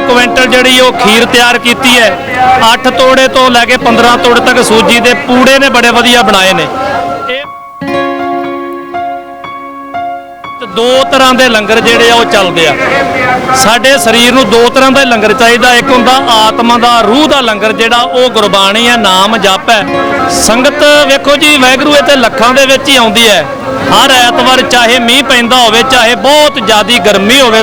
4 quintal ਜਿਹੜੀ ਉਹ ਖੀਰ ਤਿਆਰ ਕੀਤੀ ਹੈ 8 ਤੋੜੇ ਤੋਂ ਲੈ ਕੇ 15 ਤੋੜੇ ਤੱਕ ਸੂਜੀ ਦੇ ਪੂੜੇ ਨੇ ਬੜੇ ਵਧੀਆ ਬਣਾਏ ਨੇ। ਦੋ ਤਰ੍ਹਾਂ ਦੇ ਲੰਗਰ ਜਿਹੜੇ ਆ ਉਹ ਚੱਲਦੇ ਆ। ਸਾਡੇ ਸਰੀਰ ਨੂੰ ਦੋ ਤਰ੍ਹਾਂ ਦਾ ਲੰਗਰ ਚਾਹੀਦਾ, ਇੱਕ ਹੁੰਦਾ ਆਤਮਾ ਦਾ, ਰੂਹ ਦਾ ਲੰਗਰ ਜਿਹੜਾ ਉਹ ਗੁਰਬਾਣੀ ਹੈ, ਨਾਮ ਜਪ ਹੈ। ਸੰਗਤ ਵੇਖੋ ਜੀ ਵੈਗਰੂ ਇਹ ਤੇ ਲੱਖਾਂ ਦੇ ਵਿੱਚ ਹੀ ਆਉਂਦੀ ਹੈ। ਹਰ ਐਤਵਾਰ ਚਾਹੇ ਮੀਂਹ ਪੈਂਦਾ ਹੋਵੇ, ਚਾਹੇ ਬਹੁਤ ਜ਼ਿਆਦੀ ਗਰਮੀ ਹੋਵੇ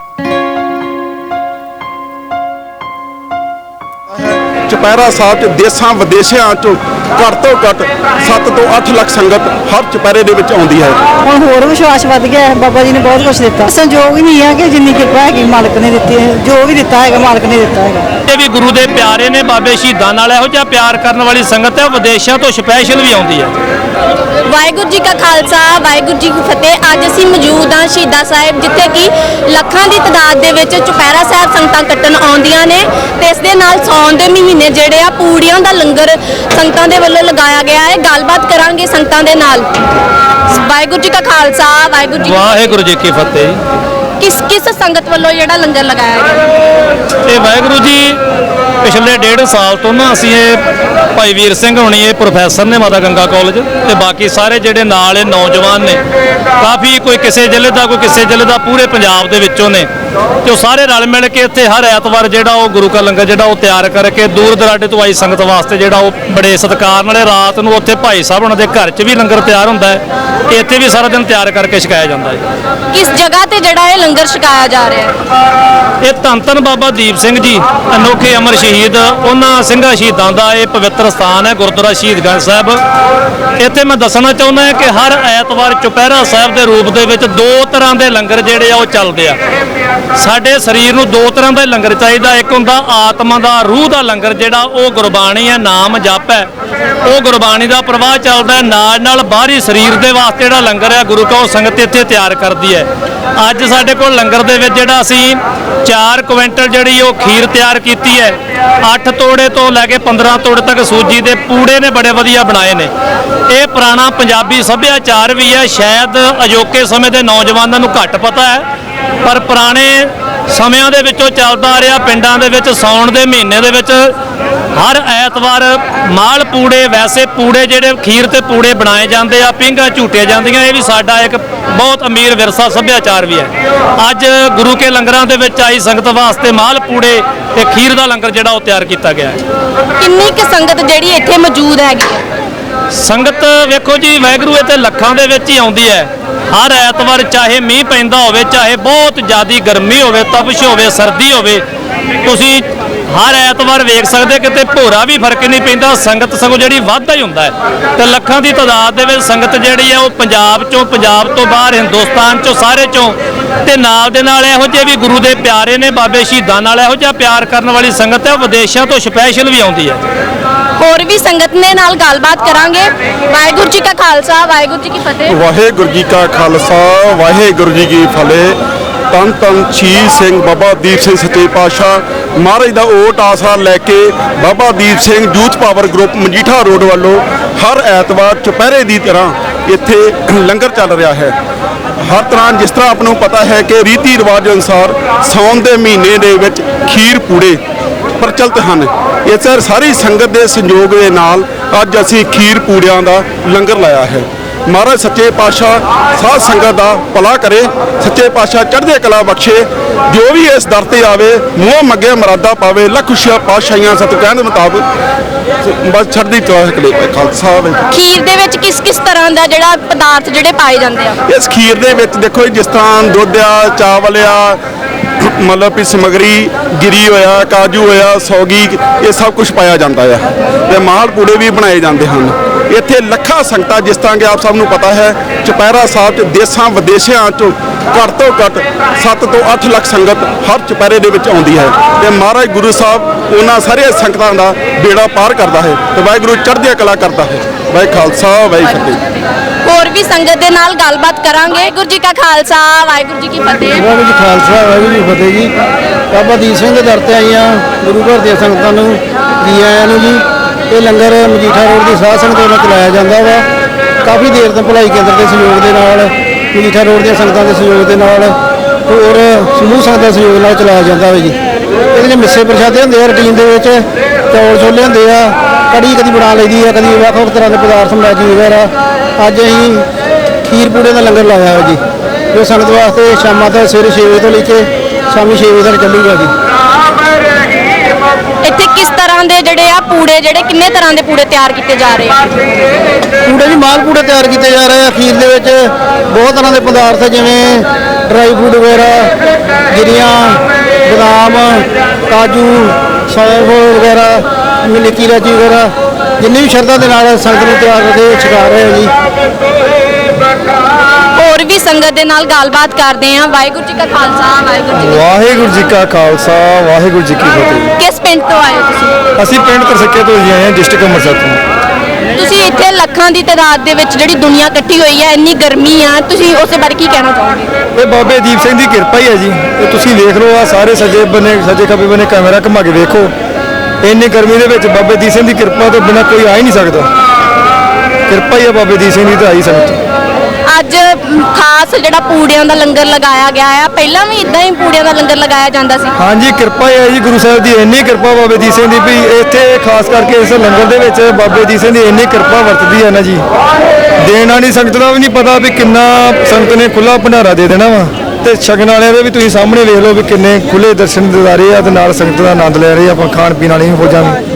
ਚੁਪਹਿਰਾ ਸਾਹਿਬ ਚ ਦੇਸ਼ਾਂ ਵਿਦੇਸ਼ਾਂ ਚੋਂ ਘੱਟ ਤੋਂ ਘੱਟ 7 ਤੋਂ 8 ਲੱਖ ਸੰਗਤ ਹਰ ਚੁਪਹਿਰੇ ਦੇ ਵਿੱਚ ਆਉਂਦੀ ਹੈ। ਹੁਣ ਹੋਰ ਵਿਸ਼ਵਾਸ ਵੱਧ ਗਿਆ ਹੈ ਬਾਬਾ ਜੀ ਨੇ ਬਹੁਤ ਕੁਝ ਦਿੱਤਾ। ਸੰਜੋਗ ਹੀ ਨਹੀਂ ਹੈ ਕਿ ਜਿੰਨੀ ਕਿਰਪਾ ਹੈਗੀ ਮਾਲਕ ਨੇ ਦਿੱਤੀ ਹੈ ਜੋ ਵੀ ਦਿੱਤਾ ਹੈਗਾ ਮਾਲਕ ਨੇ ਦਿੱਤਾ ਹੈਗਾ। ਇਹ ਵੀ ਗੁਰੂ ਦੇ ਪਿਆਰੇ ਨੇ ਬਾਬੇ ਸ਼ਹੀਦਾਂ ਨਾਲ ਇਹੋ ਜਿਹਾ ਪਿਆਰ ਕਰਨ ਵਾਲੀ ਸੰਗਤ ਹੈ ਵਿਦੇਸ਼ਾਂ ਤੋਂ ਸਪੈਸ਼ਲ ਵੀ ਆਉਂਦੀ ਹੈ। ਵਾਹਿਗੁਰੂ ਜੀ ਕਾ ਖਾਲਸਾ ਵਾਹਿਗੁਰੂ ਜੀ ਕੀ ਫਤਿਹ। ਅੱਜ ਅਸੀਂ ਮੌਜੂਦ ਹਾਂ ਸ਼ਹੀਦਾਂ ਸਾਹਿਬ ਜਿੱਥੇ ਕਿ ਲੱਖਾਂ ਦੀ ਤਦਾਦ ਦੇ ਵਿੱਚ ਚੁਪਹਿਰਾ ਸਾਹਿਬ ਸੰਗਤਾਂ ਕੱਟਣ ਆਉਂਦੀਆਂ ਨੇ ਤੇ ਇਸ ਦੇ ਨਾਲ ਸੌਣ ਦੇ ਮਹੀਨੇ ਜਿਹੜੇ ਆ ਪੂੜੀਆਂ ਦਾ ਲੰਗਰ ਸੰਗਤਾਂ ਦੇ ਵੱਲੋਂ ਲਗਾਇਆ ਗਿਆ ਹੈ। ਗੱਲਬਾਤ ਕਰਾਂਗੇ ਸੰਗਤਾਂ ਦੇ ਨਾਲ। ਵਾਹਿਗੁਰੂ ਜੀ ਕਾ ਖਾਲਸਾ ਵਾਹਿਗੁਰੂ ਜੀ ਵਾਹਿਗੁਰੂ ਜੀ ਕੀ ਫਤਿਹ। ਕਿਸ ਕਿਸ ਸੰਗਤ ਵੱਲੋਂ ਜਿਹੜਾ ਲੰਗਰ ਲਗਾਇਆ ਗਿਆ? ਇਹ ਵਾਹਿਗੁਰੂ ਜੀ ਪਿਛਲੇ ਡੇਢ ਸਾਲ ਤੋਂ ਨਾ ਅਸੀਂ ਇਹ ਭਾਈ ਵੀਰ ਸਿੰਘ ਹੋਣੀ ਇਹ ਪ੍ਰੋਫੈਸਰ ਨੇ ਮਾਤਾ ਗੰਗਾ ਕਾਲਜ ਤੇ ਬਾਕੀ ਸਾਰੇ ਜਿਹੜੇ ਨਾਲ ਇਹ ਨੌਜਵਾਨ ਨੇ ਕਾਫੀ ਕੋਈ ਕਿਸੇ ਜ਼ਿਲ੍ਹੇ ਦਾ ਕੋਈ ਕਿਸੇ ਜ਼ਿਲ੍ਹੇ ਦਾ ਪੂਰੇ ਪੰਜਾਬ ਦੇ ਵਿੱਚੋਂ ਨੇ। ਤੇ ਉਹ ਸਾਰੇ ਰਲ ਮਿਲ ਕੇ ਇੱਥੇ ਹਰ ਐਤਵਾਰ ਜਿਹੜਾ ਉਹ ਗੁਰੂ ਕਾ ਲੰਗਰ ਜਿਹੜਾ ਉਹ ਤਿਆਰ ਕਰਕੇ ਦੂਰ ਦਰਾਡੇ ਤੋਂ ਆਈ ਸੰਗਤ ਵਾਸਤੇ ਜਿਹੜਾ ਉਹ ਬੜੇ ਸਤਿਕਾਰ ਨਾਲੇ ਰਾਤ ਨੂੰ ਉੱਥੇ ਭਾਈ ਸਾਹਿਬ ਉਹਨਾਂ ਦੇ ਘਰ 'ਚ ਵੀ ਲੰਗਰ ਤਿਆਰ ਹੁੰਦਾ ਹੈ। ਤੇ ਇੱਥੇ ਵੀ ਸਾਰਾ ਦਿਨ ਤਿਆਰ ਕਰਕੇ ਛਕਾਇਆ ਜਾਂਦਾ ਹੈ। ਕਿਸ ਜਗ੍ਹਾ ਤੇ ਜਿਹੜਾ ਇਹ ਲੰਗਰ ਛਕਾਇਆ ਜਾ ਰਿਹਾ ਹੈ? ਇਹ ਧੰਨ ਧੰਨ ਬਾਬਾ ਦੀਪ ਸਿੰਘ ਜੀ ਅਨੋਖੇ ਅਮਰ ਸ਼ਹੀਦ ਉਹਨਾਂ ਸਿੰਘਾਂ ਸ਼ਹੀਦਾਂ ਦਾ ਇਹ ਪਵਿੱਤਰ ਸਥਾਨ ਹੈ ਗੁਰਦੁਆਰਾ ਸ਼ਹੀਦਗੰਜ ਸਾਹਿਬ। ਇੱਥੇ ਮੈਂ ਦੱਸਣਾ ਚਾਹੁੰਦਾ ਹਾਂ ਕਿ ਹਰ ਐਤਵਾਰ ਚੁਪਹਿਰਾ ਸਾਹਿਬ ਦੇ ਰੂਪ ਦੇ ਵਿੱਚ ਦੋ ਤਰ੍ਹਾਂ ਦੇ ਲੰਗਰ ਜਿਹੜੇ ਆ ਉਹ ਚੱਲਦੇ ਆ। ਸਾਡੇ ਸਰੀਰ ਨੂੰ ਦੋ ਤਰ੍ਹਾਂ ਦਾ ਲੰਗਰ ਚਾਹੀਦਾ, ਇੱਕ ਹੁੰਦਾ ਆਤਮਾ ਦਾ, ਰੂਹ ਦਾ ਲੰਗਰ ਜਿਹੜਾ ਉਹ ਗੁਰਬਾਣੀ ਹੈ, ਨਾਮ ਜਪ ਹੈ। ਉਹ ਗੁਰਬਾਣੀ ਦਾ ਪ੍ਰਵਾਹ ਚੱਲਦਾ ਨਾਲ ਨਾਲ ਬਾਹਰੀ ਸਰੀਰ ਦੇ ਵਾਸਤੇ ਜਿਹੜਾ ਲੰਗਰ ਹੈ, ਗੁਰੂ ਕਾ ਸੰਗਤ ਇੱਥੇ ਤਿਆਰ ਕਰਦੀ ਹੈ। ਅੱਜ ਸਾਡੇ ਕੋਲ ਲੰਗਰ ਦੇ ਵਿੱਚ ਜਿਹੜਾ ਅਸੀਂ 4 ਕੁਇੰਟਲ ਜਿਹੜੀ ਉਹ ਖੀਰ ਤਿਆਰ ਕੀਤੀ ਹੈ 8 ਤੋੜੇ ਤੋਂ ਲੈ ਕੇ 15 ਤੋੜੇ ਤੱਕ ਸੂਜੀ ਦੇ ਪੂੜੇ ਨੇ, ਬੜੇ ਵਧੀਆ ਬਣਾਏ ਨੇ। ਇਹ ਪੁਰਾਣਾ ਪੰਜਾਬੀ ਸੱਭਿਆਚਾਰ ਵੀ ਹੈ, ਸ਼ਾਇਦ ਅਜੋਕੇ ਸਮੇਂ ਦੇ ਨੌਜਵਾਨਾਂ ਨੂੰ ਘੱਟ ਪਤਾ ਹੈ ਪਰ ਪੁਰਾਣੇ ਸਮਿਆਂ ਦੇ ਵਿੱਚੋਂ ਚੱਲਦਾ ਆ ਰਿਹਾ ਪਿੰਡਾਂ ਦੇ ਵਿੱਚ ਸਾਉਣ ਦੇ ਮਹੀਨੇ ਦੇ ਵਿੱਚ ਹਰ ਐਤਵਾਰ ਮਾਲ ਪੂੜੇ ਵੈਸੇ ਪੂੜੇ ਜਿਹੜੇ ਖੀਰ ਤੇ ਪੂੜੇ ਬਣਾਏ ਜਾਂਦੇ ਆ ਪਿੰਗਾ ਝੂਟੀਆਂ ਜਾਂਦੀਆਂ ਇਹ ਵੀ ਸਾਡਾ ਇੱਕ ਬਹੁਤ ਅਮੀਰ ਵਿਰਸਾ ਸੱਭਿਆਚਾਰ ਵੀ ਹੈ। ਅੱਜ ਗੁਰੂ ਕੇ ਲੰਗਰਾਂ ਦੇ ਵਿੱਚ ਆਈ ਸੰਗਤ ਵਾਸਤੇ ਮਾਲ ਪੂੜੇ ਤੇ ਖੀਰ ਦਾ ਲੰਗਰ ਜਿਹੜਾ ਉਹ ਤਿਆਰ ਕੀਤਾ ਗਿਆ ਹੈ। ਕਿੰਨੀ ਕੁ ਸੰਗਤ ਜਿਹੜੀ ਇੱਥੇ ਮੌਜੂਦ ਹੈਗੀ ਸੰਗਤ ਵੇਖੋ ਜੀ ਵੈਗਰੂ ਇਹ ਤੇ ਲੱਖਾਂ ਦੇ ਵਿੱਚ ਹੀ ਆਉਂਦੀ ਹੈ। ਹਰ ਐਤਵਾਰ ਚਾਹੇ ਮੀਂਹ ਪੈਂਦਾ ਹੋਵੇ, ਚਾਹੇ ਬਹੁਤ ਜ਼ਿਆਦੀ ਗਰਮੀ ਹੋਵੇ, ਤਪਸ਼ ਹੋਵੇ, ਸਰਦੀ ਹੋਵੇ, ਤੁਸੀਂ ਹਰ ਐਤਵਾਰ ਵੇਖ ਸਕਦੇ ਕਿਤੇ ਭੋਰਾ ਵੀ ਫ਼ਰਕ ਨਹੀਂ ਪੈਂਦਾ, ਸੰਗਤ ਸਗੋਂ ਜਿਹੜੀ ਵਾਧਾ ਹੀ ਹੁੰਦਾ ਹੈ। ਤੇ ਲੱਖਾਂ ਦੀ ਤਾਦਾਦ ਦੇ ਵਿੱਚ ਸੰਗਤ ਜਿਹੜੀ ਹੈ ਉਹ ਪੰਜਾਬ ਚੋਂ, ਪੰਜਾਬ ਤੋਂ ਬਾਹਰ, ਹਿੰਦੁਸਤਾਨ ਚੋਂ, ਸਾਰੇ ਚੋਂ। ਤੇ ਨਾਲ ਦੇ ਨਾਲ ਇਹੋ ਜਿਹੇ ਵੀ ਗੁਰੂ ਦੇ ਪਿਆਰੇ ਨੇ, ਬਾਬੇ ਸ਼ਹੀਦਾਂ ਨਾਲ ਇਹੋ ਜਿਹਾ ਪਿਆਰ ਕਰਨ ਵਾਲੀ ਸੰਗਤ ਹੈ ਵਿਦੇਸ਼ਾਂ ਤੋਂ ਸਪੈਸ਼ਲ ਵੀ ਆਉਂਦੀ ਹੈ। ਹੋਰ ਵੀ ਸੰਗਤ ਨੇ ਨਾਲ ਗੱਲਬਾਤ ਕਰਾਂਗੇ। ਵਾਹਿਗੁਰੂ ਜੀ ਕਾ ਖਾਲਸਾ, ਵਾਹਿਗੁਰੂ ਜੀ ਕੀ ਫਤਿਹ। ਵਾਹਿਗੁਰੂ ਜੀ ਕਾ ਖਾਲਸਾ, ਵਾਹਿਗੁਰੂ ਜੀ ਕੀ ਫਤਿਹ। ਤਨ ਤਨ ਸ਼ਹੀਦ ਸਿੰਘ ਬਾਬਾ ਦੀਪ ਸਿੰਘ ਸੱਚੇ ਪਾਤਸ਼ਾਹ। ਮਹਾਰਾਜ ਦਾ ਓਟ ਆਸਰਾ ਲੈ ਕੇ Baba Deep Singh youth power group Majitha road ਵੱਲੋਂ ਹਰ ਐਤਵਾਰ ਚੁਪਹਿਰੇ ਦੀ ਤਰ੍ਹਾਂ ਇੱਥੇ ਲੰਗਰ ਚੱਲ ਰਿਹਾ ਹੈ। ਹਰ ਤਰ੍ਹਾਂ ਜਿਸ ਤਰ੍ਹਾਂ ਆਪ ਨੂੰ ਪਤਾ ਹੈ ਕਿ ਰੀਤੀ ਰਿਵਾਜ ਅਨੁਸਾਰ ਸਾਉਣ ਦੇ ਮਹੀਨੇ ਦੇ ਵਿੱਚ ਖੀਰ ਪੂੜੇ ਪ੍ਰਚਲਿਤ ਹਨ। ਇਸ ਸਾਰੀ ਸੰਗਤ ਦੇ ਸੰਯੋਗ ਦੇ ਨਾਲ ਅੱਜ ਅਸੀਂ ਖੀਰ ਪੂੜਿਆਂ ਦਾ ਲੰਗਰ ਲਾਇਆ ਹੈ। ਮਹਾਰਾਜ ਸੱਚੇ ਪਾਤਸ਼ਾਹ ਸਾਧ ਸੰਗਤ ਦਾ ਭਲਾ ਕਰੇ ਸੱਚੇ ਪਾਤਸ਼ਾਹ ਚੜ੍ਹਦੇ ਕਲਾ ਬਖਸ਼ੇ ਜੋ ਵੀ ਇਸ ਦਰ ਤੇ ਆਵੇ ਮੂੰਹ ਮੰਗੇ ਮਰਾਦਾ ਪਾਵੇ ਲੱਖ ਖੁਸ਼ੀਆਂ ਪਾਤਸ਼ਾਹੀਆਂ ਸਤ ਕਹਿਣ ਦੇ ਮੁਤਾਬਕ ਬਸ ਛੱਡਦੀ ਕਲਾ ਕਲੇ ਖਾਲਸਾ। ਖੀਰ ਦੇ ਵਿੱਚ ਕਿਸ ਕਿਸ ਤਰ੍ਹਾਂ ਦਾ ਜਿਹੜਾ ਪਦਾਰਥ ਜਿਹੜੇ ਪਾਏ ਜਾਂਦੇ ਆ? ਇਸ ਖੀਰ ਦੇ ਵਿੱਚ ਦੇਖੋ ਜਿਸ ਤਰ੍ਹਾਂ ਦੁੱਧ ਆ ਚਾਵਲ ਆ ਮਤਲਬ ਕਿ ਸਮਗਰੀ ਗਿਰੀ ਹੋਇਆ, ਕਾਜੂ ਹੋਇਆ, ਸੌਗੀ, ਇਹ ਸਭ ਕੁਝ ਪਾਇਆ ਜਾਂਦਾ ਆ। ਤੇ ਮਾਲ ਪੂੜੇ ਵੀ ਬਣਾਏ ਜਾਂਦੇ ਹਨ। ਇੱਥੇ ਲੱਖਾਂ ਸੰਗਤਾਂ, ਜਿਸ ਤਰ੍ਹਾਂ ਕਿ ਆਪ ਸਭ ਨੂੰ ਪਤਾ ਹੈ, ਚੁਪਹਿਰਾ ਸਾਹਿਬ ਚ ਦੇਸ਼ਾਂ ਵਿਦੇਸ਼ਾਂ ਚੋਂ ਘੱਟ ਤੋਂ ਘੱਟ 7 ਤੋਂ 8 ਲੱਖ ਸੰਗਤ ਹਰ ਚੁਪਹਿਰੇ ਦੇ ਵਿੱਚ ਆਉਂਦੀ ਹੈ। ਤੇ ਮਹਾਰਾਜ ਗੁਰੂ ਸਾਹਿਬ, ਉਹਨਾਂ ਸਾਰੇ ਸੰਗਤਾਂ ਦਾ ਬੇੜਾ ਪਾਰ ਕਰਦਾ ਹੈ ਤੇ ਵਾਹਿਗੁਰੂ ਚੜ੍ਹਦੀ ਕਲਾ ਕਰਦਾ ਹੈ। ਵਾਹਿ ਖਾਲਸਾ, ਵਾਹਿ ਫਤਿਹ। ਹੋਰ ਵੀ ਸੰਗਤ ਦੇ ਨਾਲ ਗੱਲਬਾਤ ਕਰਾਂਗੇ। ਗੁਰੂ ਜੀ ਕਾ ਖਾਲਸਾ, ਵਾਹਿਗੁਰੂ ਜੀ ਕੀ ਫਤਿਹ। ਵਾਹਿਗੁਰੂ ਜੀ ਖਾਲਸਾ, ਵਾਹਿਗੁਰੂ ਜੀ ਫਤਿਹ ਜੀ। ਬਾਬਾ ਦੀਪ ਸਿੰਘ ਦੇ ਦਰ ਤੇ ਆਈਆਂ ਗੁਰੂ ਘਰ ਦੀਆਂ ਸੰਗਤਾਂ ਨੂੰ, ਜੀ ਆਇਆਂ ਨੂੰ ਜੀ। ਇਹ ਲੰਗਰ ਮਜੀਠਾ ਰੋਡ ਦੀ ਸਾਧ ਸੰਗਤ ਵੱਲੋਂ ਚਲਾਇਆ ਜਾਂਦਾ ਵਾ। ਕਾਫੀ ਦੇਰ ਤੋਂ ਭਲਾਈ ਕੇਂਦਰ ਦੇ ਸਹਿਯੋਗ ਦੇ ਨਾਲ, ਮਜੀਠਾ ਰੋਡ ਦੀਆਂ ਸੰਗਤਾਂ ਦੇ ਸਹਿਯੋਗ ਦੇ ਨਾਲ ਹੋਰ ਸਮੂਹ ਸੰਗਤ ਦੇ ਸਹਿਯੋਗ ਨਾਲ ਚਲਾਇਆ ਜਾਂਦਾ ਵਾ ਜੀ। ਇਹਦੇ 'ਚ ਮਿੱਸੇ ਪ੍ਰਸ਼ਾਦੇ ਹੁੰਦੇ ਆ, ਰੂਟੀਨ ਦੇ ਵਿੱਚ ਚੌਲ ਛੋਲੇ ਹੁੰਦੇ ਆ, ਕੜੀ ਕਦੀ ਬਣਾ ਲਈਦੀ ਆ, ਕਦੀ ਵੱਖ ਵੱਖ ਤਰ੍ਹਾਂ ਦੇ ਪਦਾਰਥ ਮੈਗੀ ਵਗੈਰਾ ਅੱਜ ਅਸੀਂ ਖੀਰ ਪੂੜੇ ਦਾ ਲੰਗਰ ਲਾਇਆ ਹੋਇਆ ਜੀ। ਜੋ ਸੰਗਤ ਵਾਸਤੇ ਸ਼ਾਮਾਂ ਤੋਂ ਸਵੇਰੇ 6 ਵਜੇ ਤੋਂ ਲੈ ਕੇ ਸ਼ਾਮੀ 6 ਵਜੇ ਤੱਕ ਚੱਲੂਗਾ ਜੀ। ਇੱਥੇ ਕਿਸ ਤਰ੍ਹਾਂ ਦੇ ਜਿਹੜੇ ਆ ਪੂੜੇ ਜਿਹੜੇ ਕਿੰਨੇ ਤਰ੍ਹਾਂ ਦੇ ਪੂੜੇ ਤਿਆਰ ਕੀਤੇ ਜਾ ਰਹੇ ਆ? ਪੂੜੇ ਜੀ ਮਾਲ ਪੂੜੇ ਤਿਆਰ ਕੀਤੇ ਜਾ ਰਹੇ ਆ। ਖੀਰ ਦੇ ਵਿੱਚ ਬਹੁਤ ਤਰ੍ਹਾਂ ਦੇ ਪਦਾਰਥ ਜਿਵੇਂ ਡਰਾਈ ਫਰੂਟ ਵਗੈਰਾ ਗਿਰੀਆਂ ਬਦਾਮ ਕਾਜੂ ਸੌਂਫ ਵਗੈਰਾ ਮਿਲਕੀ ਇਲਾਚੀ ਵਗੈਰਾ। ਜਿੰਨੀ ਵੀ ਸ਼ਰਧਾ ਦੇ ਨਾਲ ਸੰਗਤ ਨੂੰ ਤਿਆਰ ਕਰਕੇ ਛਕਾ ਰਹੇ ਆ ਜੀ। ਹੋਰ ਵੀ ਸੰਗਤ ਦੇ ਨਾਲ ਗੱਲਬਾਤ ਕਰਦੇ ਆ ਵਾਹਿਗੁਰੂ ਜੀ ਕਾ ਖਾਲਸਾ ਵਾਹਿਗੁਰੂ ਜੀ ਕੀ ਵਾਹਿਗੁਰੂ ਜੀ ਕਾ ਖਾਲਸਾ ਵਾਹਿਗੁਰੂ ਜੀ ਕੀ ਫਤਿਹ। ਕਿਸ ਪਿੰਡ ਤੋਂ ਆਏ ਹੋ ਤੁਸੀਂ? ਅਸੀਂ ਪਿੰਡ ਤਰਸੱਕੇ ਤੋਂ ਜੀ ਆਏ ਹਾਂ ਡਿਸਟ੍ਰਿਕਟ ਅੰਮ੍ਰਿਤਸਰ ਤੋਂ। ਤੁਸੀਂ ਇੱਥੇ ਲੱਖਾਂ ਦੀ ਤਾਦਾਦ ਦੇ ਵਿੱਚ ਜਿਹੜੀ ਦੁਨੀਆ ਇਕੱਠੀ ਹੋਈ ਹੈ ਇੰਨੀ ਗਰਮੀ ਆ ਤੁਸੀਂ ਉਸੇ ਬਾਰੇ ਕੀ ਕਹਿਣਾ ਚਾਹੋਗੇ? ਇਹ ਬਾਬੇ ਦੀਪ ਸਿੰਘ ਦੀ ਕਿਰਪਾ ਹੀ ਹੈ ਜੀ। ਇਹ ਤੁਸੀਂ ਵੇਖ ਲਓ ਆ ਸਾਰੇ ਸੱਜੇ ਬੰਨੇ ਸੱਜੇ ਖੱਬੇ ਬੰਨੇ ਕੈਮਰਾ ਘੁਮਾ ਕੇ ਵੇਖੋ। ਇੰਨੀ ਗਰਮੀ ਦੇ ਵਿੱਚ ਬਾਬੇ ਦੀਪ ਸਿੰਘ ਦੀ ਕਿਰਪਾ ਤੋਂ ਬਿਨਾਂ ਕੋਈ ਆ ਹੀ ਨਹੀਂ ਸਕਦਾ। ਕਿਰਪਾ ਹੀ ਹੈ ਬਾਬੇ ਦੀਪ ਸਿੰਘ ਦੀ ਤਾਂ ਆਈ ਸੰਗਤ ਅੱਜ ਖਾਸ ਜਿਹੜਾ ਪੂੜਿਆਂ ਦਾ ਲੰਗਰ ਲਗਾਇਆ ਗਿਆ ਆ ਪਹਿਲਾਂ ਵੀ ਇਦਾਂ ਹੀ ਪੂੜਿਆਂ ਦਾ ਲੰਗਰ ਲਗਾਇਆ ਜਾਂਦਾ ਸੀ। ਹਾਂਜੀ ਕਿਰਪਾ ਹੈ ਜੀ ਗੁਰੂ ਸਾਹਿਬ ਦੀ ਇੰਨੀ ਕਿਰਪਾ ਬਾਬੇ ਦੀਪ ਸਿੰਘ ਦੀ ਵੀ ਇੱਥੇ ਖਾਸ ਕਰਕੇ ਇਸ ਲੰਗਰ ਦੇ ਵਿੱਚ ਬਾਬੇ ਦੀਪ ਸਿੰਘ ਦੀ ਇੰਨੀ ਕਿਰਪਾ ਵਰਤਦੀ ਹੈ ਨਾ ਜੀ। ਦੇਣ ਵਾਲੀ ਸੰਗਤ ਦਾ ਵੀ ਨਹੀਂ ਪਤਾ ਵੀ ਕਿੰਨਾ ਸੰਗਤ ਨੇ ਖੁੱਲਾ ਭੰਡਾਰਾ ਦੇ ਦੇਣਾ ਵਾ। ਤੇ ਛਕਣ ਵਾਲਿਆਂ ਦੇ ਵੀ ਤੁਸੀਂ ਸਾਹਮਣੇ ਵੇਖ ਲਓ ਵੀ ਕਿੰਨੇ ਖੁੱਲੇ ਦਰਸ਼ਨ ਦਿਦਾਰੇ ਆ ਤੇ ਨਾਲ ਸੰਗਤ ਦਾ ਆਨੰਦ ਲੈ ਰਹੇ ਆ ਆਪਾਂ ਖਾਣ ਪੀਣ ਵਾਲੀ ਵੀ ਫੌਜਾਂ ਵੀ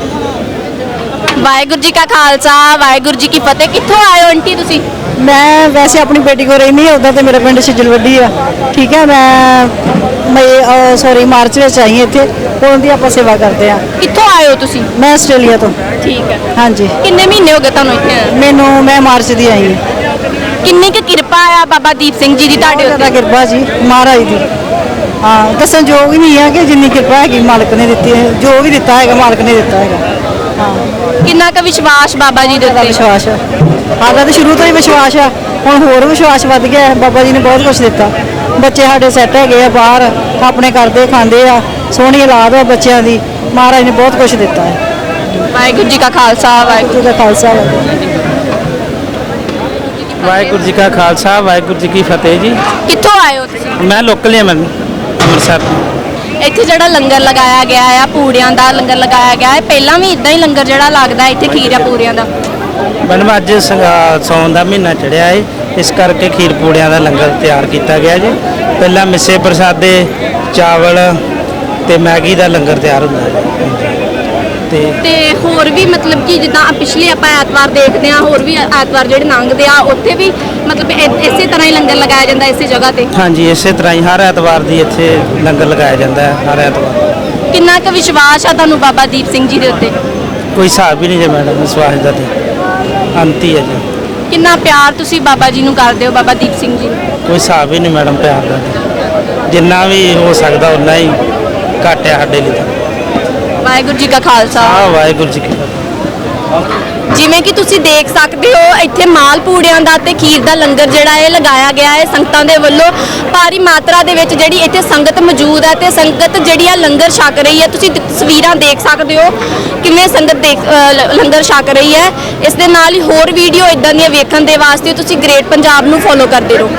ਵਾਹਿਗੁਰੂ ਜੀ ਕਾ ਖਾਲਸਾ ਵਾਹਿਗੁਰੂ ਜੀ ਕੀ ਫਤਿਹ। ਕਿੱਥੋਂ ਆਏ ਹੋ ਆਂਟੀ ਤੁਸੀਂ? ਮੈਂ ਵੈਸੇ ਆਪਣੀ ਬੇਟੀ ਕੋਲ ਰਹਿੰਦੀ ਹਾਂ ਉਦਾਂ ਤੇ ਮੇਰਾ ਪਿੰਡ ਛਿਜਲਵੱਡੀ ਆ। ਠੀਕ ਹੈ ਮੈਂ ਮਈ ਸੌਰੀ ਮਾਰਚ ਵਿੱਚ ਆਈ ਹਾਂ ਇੱਥੇ ਉਹਨਾਂ ਦੀ ਆਪਾਂ ਸੇਵਾ ਕਰਦੇ ਆ ਕਿੱਥੋਂ ਆਏ ਹੋ ਤੁਸੀਂ? ਮੈਂ ਆਸਟ੍ਰੇਲੀਆ ਤੋਂ। ਠੀਕ ਹੈ। ਹਾਂਜੀ। ਕਿੰਨੇ ਮਹੀਨੇ ਹੋ ਗਏ ਤੁਹਾਨੂੰ ਇੱਥੇ? ਮੈਨੂੰ ਮੈਂ ਮਾਰਚ ਦੀ ਆਈ ਹਾਂ। ਕਿੰਨੀ ਕੁ ਕਿਰਪਾ ਆ ਬਾਬਾ ਦੀਪ ਸਿੰਘ ਜੀ ਦੀ ਤੁਹਾਡੇ ਬਹੁਤ ਜ਼ਿਆਦਾ ਕਿਰਪਾ ਜੀ ਮਹਾਰਾਜ ਦੀ। ਹਾਂ ਦੱਸਣ ਯੋਗ ਹੀ ਨਹੀਂ ਹੈ ਕਿ ਜਿੰਨੀ ਕਿਰਪਾ ਹੈਗੀ ਮਾਲਕ ਨੇ ਦਿੱਤੀ ਹੈ। ਜੋ ਵੀ ਦਿੱਤਾ ਹੈਗਾ ਮਾਲਕ ਨੇ ਦਿੱਤਾ ਹੈਗਾ। ਹਾਂ। ਕਿੰਨਾ ਕੁ ਵਿਸ਼ਵਾਸ ਬਾਬਾ ਜੀ ਦੇ ਦਾ ਉੱਤੇ? ਵਿਸ਼ਵਾਸ ਹੈ ਸਾਡਾ ਤਾਂ ਸ਼ੁਰੂ ਤੋਂ ਹੀ ਵਿਸ਼ਵਾਸ ਆ। ਹੁਣ ਹੋਰ ਵਿਸ਼ਵਾਸ ਵੱਧ ਗਿਆ ਹੈ। ਬਾਬਾ ਜੀ ਨੇ ਬਹੁਤ ਕੁਝ ਦਿੱਤਾ। ਬੱਚੇ ਸਾਡੇ ਸੈੱਟ ਹੈਗੇ ਆ ਬਾਹਰ ਆਪਣੇ ਕਰਦੇ ਖਾਂਦੇ ਆ। ਸੋਹਣੀ ਔਲਾਦ ਆ ਬੱਚਿਆਂ ਦੀ। ਮਹਾਰਾਜ ਨੇ ਬਹੁਤ ਕੁਝ ਦਿੱਤਾ ਹੈ। ਵਾਹਿਗੁਰੂ ਜੀ ਕਾ ਖਾਲਸਾ ਵਾਹਿਗੁਰੂ ਜੀ ਦਾ ਖਾਲਸਾ ਵਾਹਿਗੁਰੂ ਵਾਹਿਗੁਰੂ ਜੀ ਕਾ ਖਾਲਸਾ ਵਾਹਿਗੁਰੂ ਜੀ ਕੀ ਫਤਿਹ ਜੀ। ਕਿੱਥੋਂ ਆਏ ਹੋ ਤੁਸੀਂ? ਮੈਂ ਲੋਕਲ ਹੀ ਮੈਂ ਅੰਮ੍ਰਿਤਸਰ ਤੋਂ। ਇੱਥੇ ਜਿਹੜਾ ਲੰਗਰ ਲਗਾਇਆ ਗਿਆ ਆ ਪੂੜਿਆਂ ਦਾ ਲੰਗਰ ਲਗਾਇਆ ਗਿਆ ਹੈ। ਪਹਿਲਾਂ ਵੀ ਇਦਾਂ ਹੀ ਲੰਗਰ ਜਿਹੜਾ ਲੱਗਦਾ ਇੱਥੇ ਖੀਰ ਆ ਪੂੜਿਆਂ ਦਾ। ਮੈਡਮ ਅੱਜ ਸੰਗਾ- ਸਾਉਣ ਦਾ ਮਹੀਨਾ ਚੜਿਆ ਹੈ ਇਸ ਕਰਕੇ ਖੀਰ ਪੂੜਿਆਂ ਦਾ ਲੰਗਰ ਤਿਆਰ ਕੀਤਾ ਗਿਆ ਜੀ। ਪਹਿਲਾਂ ਮਿੱਸੇ ਪ੍ਰਸਾਦੇ ਚਾਵਲ ਤੇ ਮੈਗੀ ਦਾ ਲੰਗਰ ਤਿਆਰ ਹੁੰਦਾ ਹੈ ਤੇ ਤੇ ਹੋਰ ਵੀ ਮਤਲਬ ਕਿ ਜਿੱਦਾਂ ਪਿਛਲੇ ਆਪਾਂ ਐਤਵਾਰ ਦੇਖਦੇ ਆ ਹੋਰ ਵੀ ਐਤਵਾਰ ਜਿਹੜੇ ਲੰਘਦੇ ਆ ਉੱਥੇ ਵੀ ਮਤਲਬ ਇ- ਇਸੇ ਤਰ੍ਹਾਂ ਹੀ ਲੰਗਰ ਲਗਾਇਆ ਜਾਂਦਾ ਇਸੇ ਜਗ੍ਹਾ ਤੇ। ਹਾਂਜੀ ਇਸੇ ਤਰ੍ਹਾਂ ਹੀ ਹਰ ਐਤਵਾਰ ਦੀ ਇੱਥੇ ਲੰਗਰ ਲਗਾਇਆ ਜਾਂਦਾ ਹੈ ਹਰ ਐਤਵਾਰ। ਕਿੰਨਾ ਕੁ ਵਿਸ਼ਵਾਸ ਆ ਤੁਹਾਨੂੰ ਬਾਬਾ ਦੀਪ ਸਿੰਘ ਜੀ ਦੇ ਉੱਤੇ? ਕੋਈ ਹਿਸਾਬ ਹੀ ਨਹੀਂ ਜੇ ਮੈਡਮ ਵਿਸ਼ਵਾਸ ਦਾ ਤੇ। ਅੰਤ ਹੀ ਹੈ ਜੀ। ਕਿੰਨਾ ਪਿਆਰ ਤੁਸੀਂ ਬਾਬਾ ਜੀ ਨੂੰ ਕਰਦੇ ਹੋ ਬਾਬਾ ਦੀਪ ਸਿੰਘ ਜੀ? ਨੂੰ ਕੋਈ ਹਿਸਾਬ ਹੀ ਨਹੀਂ ਮੈਡਮ ਪਿਆਰ ਦਾ ਤੇ। ਜਿੰਨਾ ਵੀ ਹੋ ਸਕਦਾ ਉਨਾ ਹੀ ਘੱਟ ਹੈ ਸਾਡੇ ਲਈ ਤਾਂ। ਵਾਹਿਗੁਰੂ ਜੀ ਕਾ ਖਾਲਸਾ। ਆ ਵਾਹਿਗੁਰੂ ਜੀ ਕੀ ਫਤਿਹ। ਜਿਵੇਂ ਕਿ ਤੁਸੀਂ ਦੇਖ ਸਕਦੇ ਹੋ ਇੱਥੇ ਮਾਲ ਪੂੜਿਆਂ ਦਾ ਤੇ ਖੀਰ ਦਾ ਲੰਗਰ ਜਿਹੜਾ ਹੈ ਲਗਾਇਆ ਗਿਆ ਹੈ ਸੰਗਤਾਂ ਦੇ ਵੱਲੋਂ। ਭਾਰੀ ਮਾਤਰਾ ਦੇ ਵਿੱਚ ਜਿਹੜੀ ਇੱਥੇ ਸੰਗਤ ਮੌਜੂਦ ਹੈ ਤੇ ਸੰਗਤ ਜਿਹੜੀ ਆ ਲੰਗਰ ਛਕ ਰਹੀ ਹੈ। ਤੁਸੀਂ ਤਸਵੀਰਾਂ ਦੇਖ ਸਕਦੇ ਹੋ ਕਿਵੇਂ ਸੰਗਤ ਦੇਖ ਅ, ਲੰਗਰ ਛਕ ਰਹੀ ਹੈ। ਇਸ ਦੇ ਨਾਲ ਹੀ ਹੋਰ ਵੀਡੀਓ ਇਦਾਂ ਦੀਆਂ ਵੇਖਣ ਦੇ ਵਾਸਤੇ ਤੁਸੀਂ ਗ੍ਰੇਟ ਪੰਜਾਬ ਨੂੰ ਫੋਲੋ ਕਰਦੇ ਰਹੋ।